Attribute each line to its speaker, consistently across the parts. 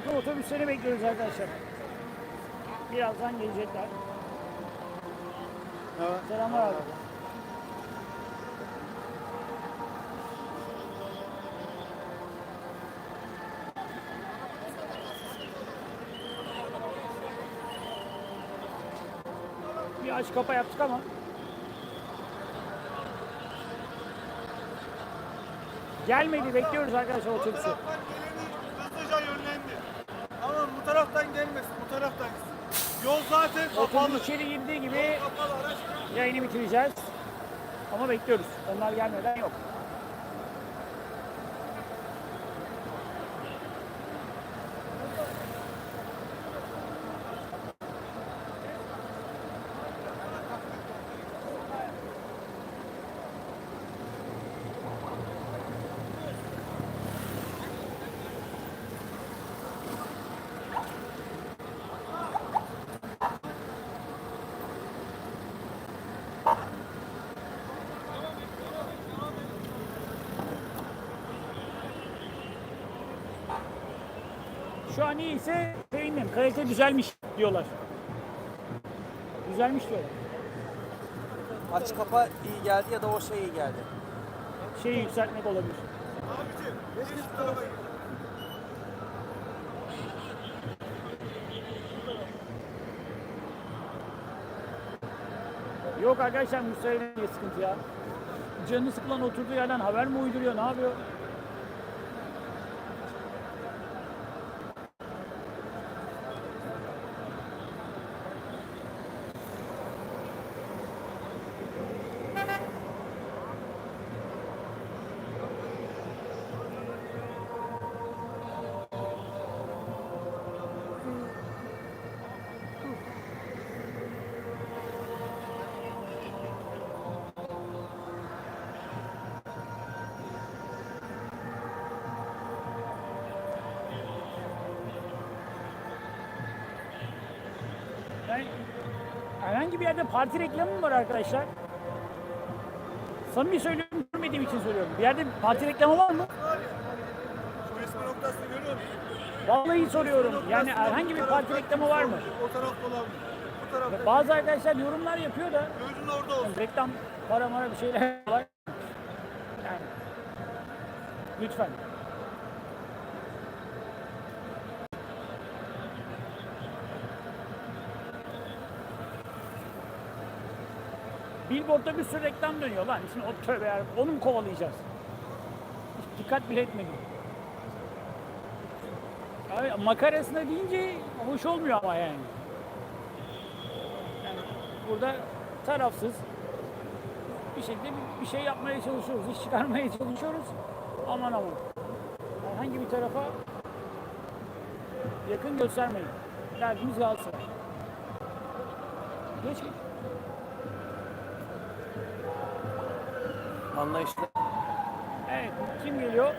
Speaker 1: takım otobüsleri bekliyoruz arkadaşlar. Birazdan gelecekler.
Speaker 2: Evet.
Speaker 1: Selamlar abi. Bir aç kapa yaptık ama gelmedi bekliyoruz arkadaşlar otobüsü.
Speaker 2: taraftan geleni hızlıca yönlendi. Tamam bu taraftan gelmesin, bu taraftan
Speaker 1: Otobüs içeri girdiği gibi yayını bitireceğiz. Ama bekliyoruz. Onlar gelmeden yok. Şu an iyiyse sevindim. Kalite düzelmiş diyorlar. Düzelmiş diyorlar.
Speaker 3: Aç kapa iyi geldi ya da o şey iyi geldi.
Speaker 1: Şeyi yükseltmek olabilir.
Speaker 2: Abicim.
Speaker 1: Yok arkadaşlar Musa'ya diye sıkıntı ya. Canı sıkılan oturduğu yerden haber mi uyduruyor ne yapıyor? Herhangi bir yerde parti reklamı mı var arkadaşlar? Samimi söylüyorum görmediğim için söylüyorum. Bir yerde parti reklamı var mı?
Speaker 2: Şu resmi noktasını görüyor musun?
Speaker 1: Vallahi soruyorum. Yani herhangi bir parti reklamı var mı?
Speaker 2: O tarafta olabilir. Bu tarafta.
Speaker 1: Bazı arkadaşlar yorumlar yapıyor da
Speaker 2: Gözün orada olsun.
Speaker 1: reklam para mara bir şeyler var. Yani lütfen. Billboard'da bir sürü reklam dönüyor lan. Şimdi o tövbe ya. Onu mu kovalayacağız? Hiç dikkat bile etmedim. Abi, makarasına deyince hoş olmuyor ama yani. Yani burada tarafsız bir şekilde bir, bir şey yapmaya çalışıyoruz, iş çıkarmaya çalışıyoruz. Aman aman. Herhangi bir tarafa yakın göstermeyin. Derdimiz Galatasaray. Geç geç.
Speaker 3: Anlayışlı.
Speaker 1: Evet, kim geliyor?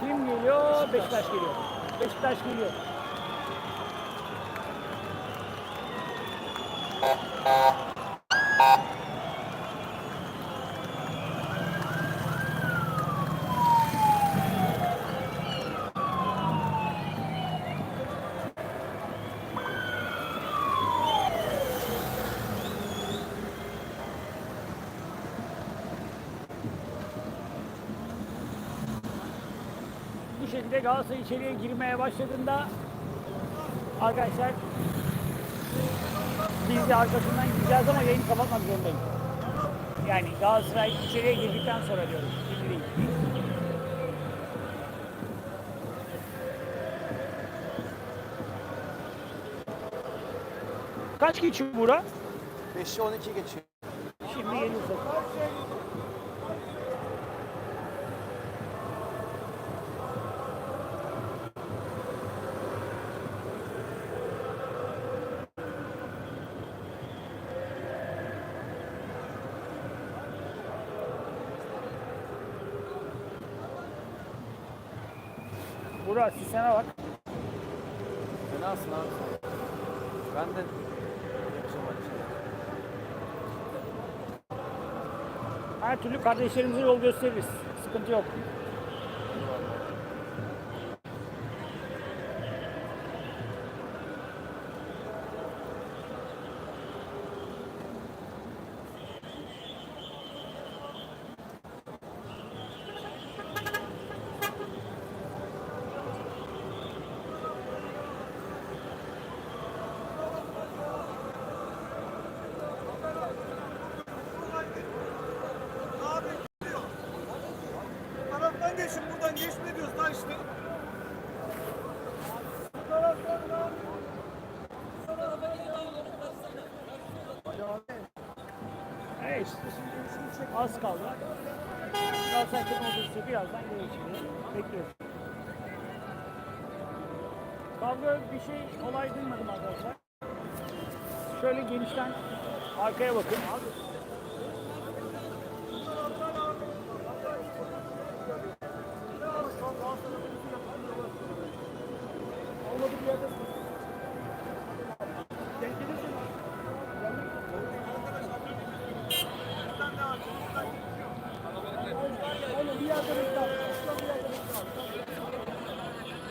Speaker 1: Kim geliyor? Beşiktaş geliyor. Beşiktaş geliyor. bu şekilde Galatasaray içeriye girmeye başladığında arkadaşlar biz de arkasından gideceğiz ama yayını kapatmak zorundayım. Yani Galatasaray içeriye girdikten sonra diyorum. Şimdi değil. Kaç geçiyor bura?
Speaker 3: 5'i 12 geçiyor.
Speaker 1: Şimdi geliyorsa. Burak sisteme bak.
Speaker 3: Fenasın abi sen. Ben de.
Speaker 1: Her türlü kardeşlerimize yol gösteririz. Sıkıntı yok.
Speaker 2: Geçin buradan geçme diyoruz lan işte.
Speaker 1: Evet. Az kaldı. Galatasaray kırmızısı birazdan gelir şimdi. Bekliyoruz. Kavga bir şey olay duymadım arkadaşlar. Şöyle genişten arkaya bakın. Olmadı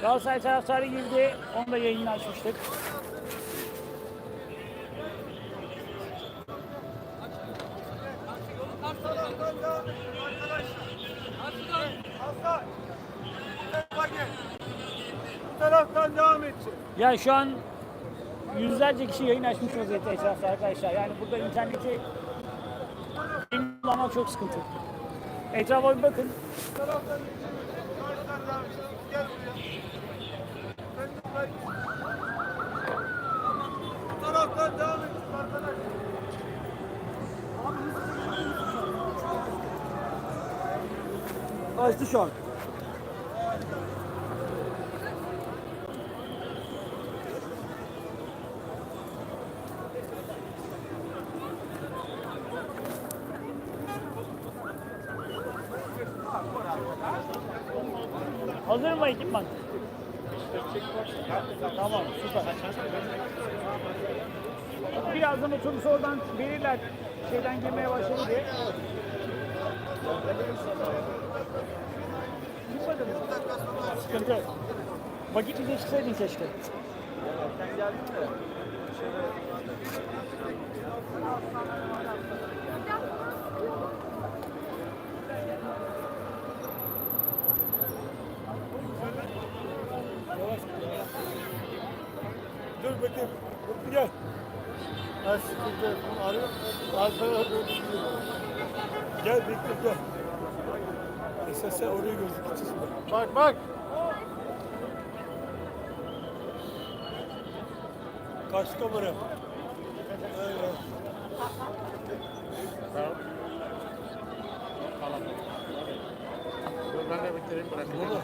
Speaker 1: Galatasaray taraftarı girdi. Onu da yayını açmıştık. Ya şu an yüzlerce kişi yayın açmış vaziyette etrafta arkadaşlar. Yani burada interneti kullanmak çok sıkıntı. Etrafa bir bakın.
Speaker 2: Taraftan.
Speaker 3: Açtı şu an.
Speaker 1: Hazır mı ekipman? Tamam süper. Birazdan otobüs oradan verirler şeyden girmeye başladı diye. Çıkmadı mı? Sıkıntı. Vakit bize keşke.
Speaker 2: Dur bakayım. Dur gel. Ha sıkıntı. Arıyor. Arkaya Gel bekle gel. Esas sen oraya gözükeceğiz. Bak bak. Kaç kamera? Evet.
Speaker 4: Ben de bitireyim bırakayım.
Speaker 2: Baba,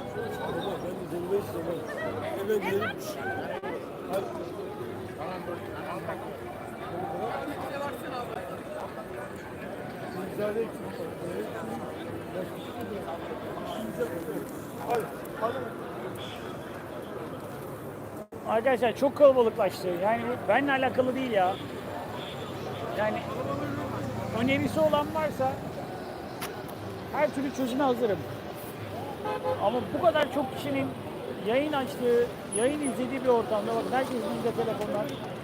Speaker 2: baba ben de dinlemek istemem. Hemen gidelim. Hadi.
Speaker 4: Tamam dur. Al bak.
Speaker 2: İmzada eksik. Hadi, hadi.
Speaker 1: Arkadaşlar çok kalabalıklaştı. Yani bu benimle alakalı değil ya. Yani önerisi olan varsa her türlü çözüme hazırım. Ama bu kadar çok kişinin yayın açtığı, yayın izlediği bir ortamda bakın herkesin elinde telefonlar.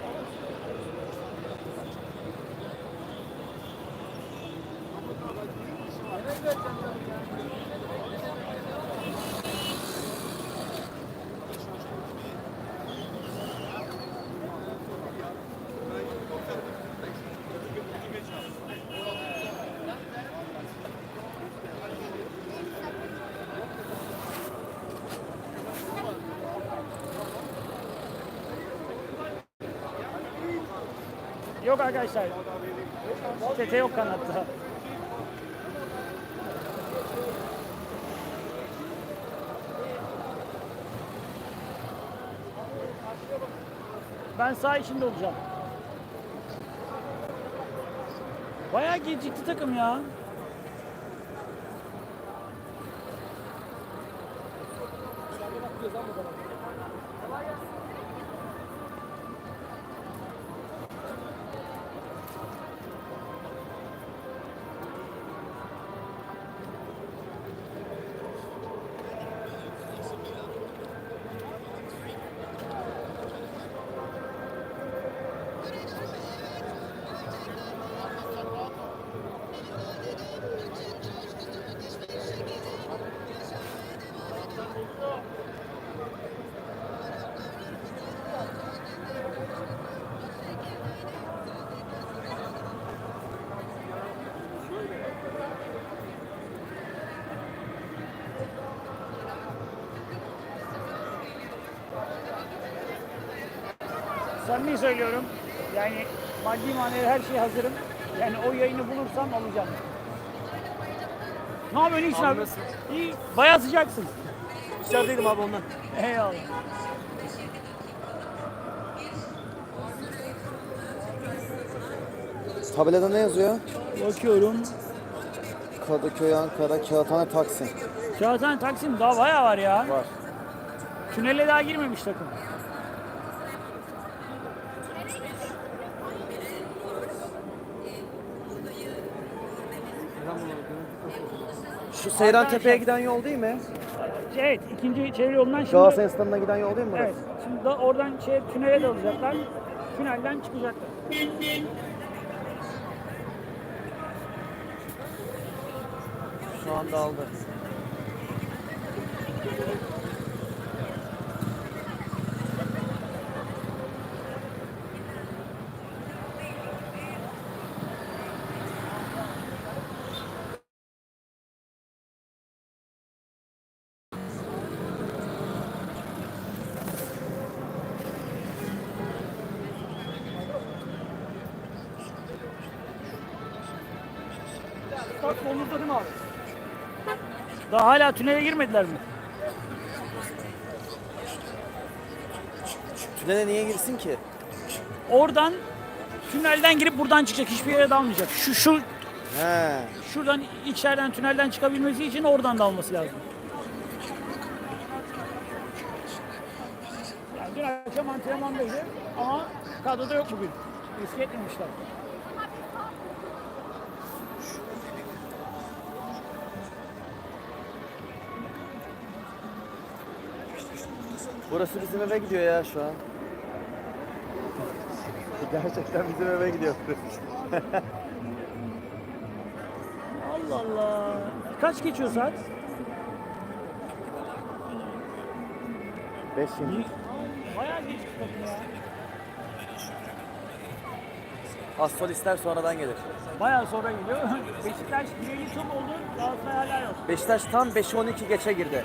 Speaker 1: Yok arkadaşlar. Tete yok kanatta. Ben sağ içinde olacağım. Bayağı gecikti takım ya. Samimi söylüyorum. Yani maddi manevi her şeye hazırım. Yani o yayını bulursam alacağım. Ne yapıyorsun iyisin abi?
Speaker 3: Anlasın.
Speaker 1: İyi. Bayağı sıcaksın.
Speaker 3: İçerideydim abi ondan.
Speaker 1: Eyvallah.
Speaker 5: Tabelada ne yazıyor?
Speaker 1: Bakıyorum.
Speaker 5: Kadıköy, Ankara, Kağıthane, Taksim.
Speaker 1: Kağıthane Taksim daha bayağı var ya.
Speaker 5: Var.
Speaker 1: Tünele daha girmemiş takım.
Speaker 5: Seyran Tepe'ye giden yol değil mi?
Speaker 1: Evet, ikinci çevre yolundan şimdi...
Speaker 5: Galatasaray stadına giden yol değil mi burası?
Speaker 1: Evet, şimdi da oradan şey, tünele dalacaklar. Tünelden çıkacaklar.
Speaker 5: Şu anda aldı.
Speaker 1: Bak solunuzda değil mi abi? Daha hala tünele girmediler mi?
Speaker 5: Tünele niye girsin ki?
Speaker 1: Oradan tünelden girip buradan çıkacak. Hiçbir yere dalmayacak. Şu şu
Speaker 5: He.
Speaker 1: şuradan içeriden tünelden çıkabilmesi için oradan dalması lazım. Yani dün akşam antrenmandaydı ama kadroda yok bugün. Risk etmemişler.
Speaker 5: Burası bizim eve gidiyor ya şu an. Gerçekten bizim eve gidiyor.
Speaker 1: Allah Allah. Kaç geçiyor saat?
Speaker 5: 5 yıl.
Speaker 1: Bayağı geç takım ya.
Speaker 5: Assolistler sonradan gelir.
Speaker 1: Bayağı sonra geliyor. Beşiktaş birinci tur oldu. Galatasaray hala yok.
Speaker 5: Beşiktaş tam 5'e 12 geçe girdi.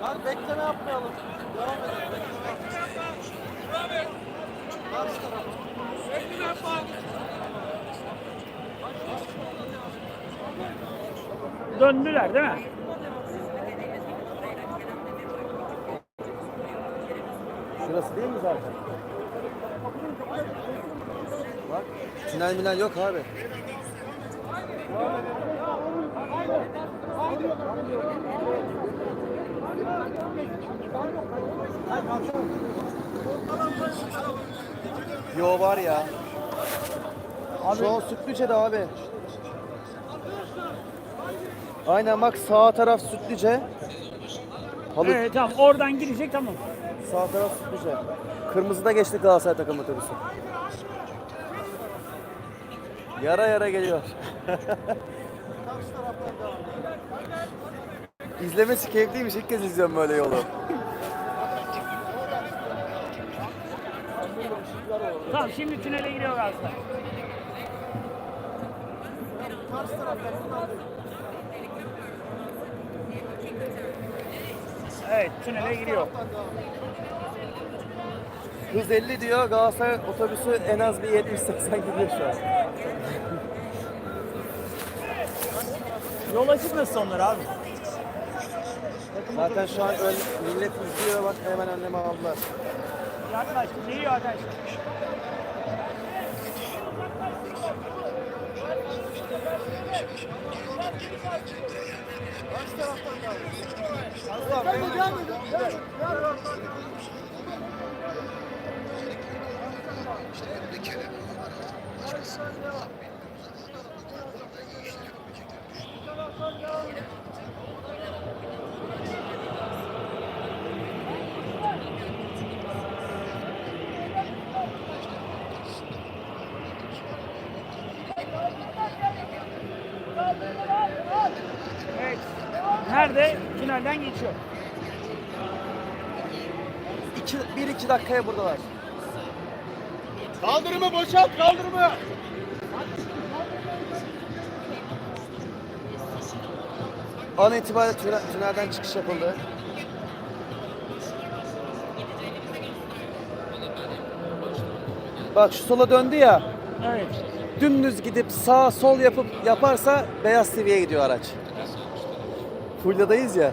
Speaker 3: Hadi bekleme yapmayalım. Devam edelim.
Speaker 1: Döndüler değil mi?
Speaker 5: Şurası değil mi zaten? Bak tünel minel yok abi. Yo var ya. Şu an Sütlüce'de abi. Aynen bak sağ taraf Sütlüce. Halı
Speaker 1: Evet tamam oradan girecek tamam.
Speaker 5: Sağ taraf Sütlüce. Kırmızıda geçti Galatasaray takım otobüsü. Yara yara geliyor. İzlemesi keyifliymiş. İlk kez izliyorum böyle yolu.
Speaker 1: Tamam şimdi tünele giriyor Galatasaray. Evet tünele giriyor.
Speaker 5: Hız 50 diyor. Galatasaray otobüsü en az bir 70-80 gidiyor şu an.
Speaker 1: Yol açık nasıl onlar abi?
Speaker 5: Zaten şu an ön, millet izliyor. Bak hemen önlemi aldılar.
Speaker 1: Yaklaştı. Geliyor arkadaşlar. Evet. Tünelden geçiyor.
Speaker 5: 1-2 dakikaya buradalar.
Speaker 2: Kaldırımı boşalt kaldırımı.
Speaker 5: An itibariyle tüne- tünelden çıkış yapıldı. Bak şu sola döndü ya.
Speaker 1: Evet.
Speaker 5: Dümdüz gidip sağ sol yapıp yaparsa beyaz TV'ye gidiyor araç. Fulya'dayız ya.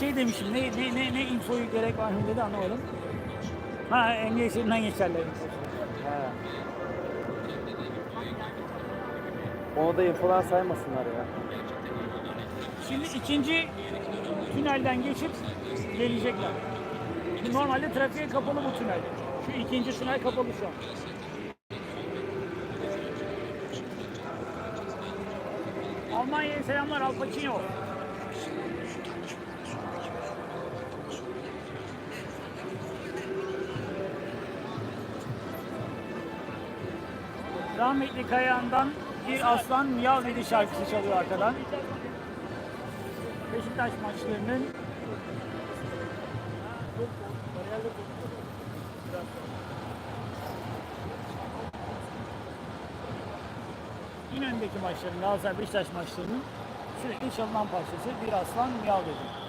Speaker 1: şey demişim. Ne ne ne, ne infoyu gerek var mı dedi anlamadım. Ha emniyet şeridinden geçerlermiş.
Speaker 5: Ha. Onu da infodan saymasınlar ya.
Speaker 1: Şimdi ikinci tünelden geçip gelecekler. Normalde trafiğe kapalı bu tünel. Şu ikinci tünel kapalı şu an. Almanya'ya selamlar Al Pacino. Rahmetli Kayahan'dan bir aslan miyav dedi şarkısı çalıyor arkadan. Beşiktaş maçlarının İnönü'ndeki maçların, Galatasaray Beşiktaş maçlarının sürekli çalınan parçası bir aslan miyav dedi.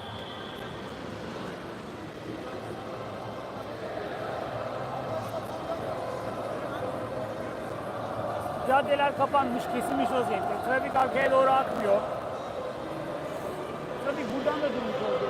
Speaker 1: Caddeler kapanmış, kesilmiş vaziyette. Trafik arkaya doğru akmıyor. Tabii buradan da durmuş oldu.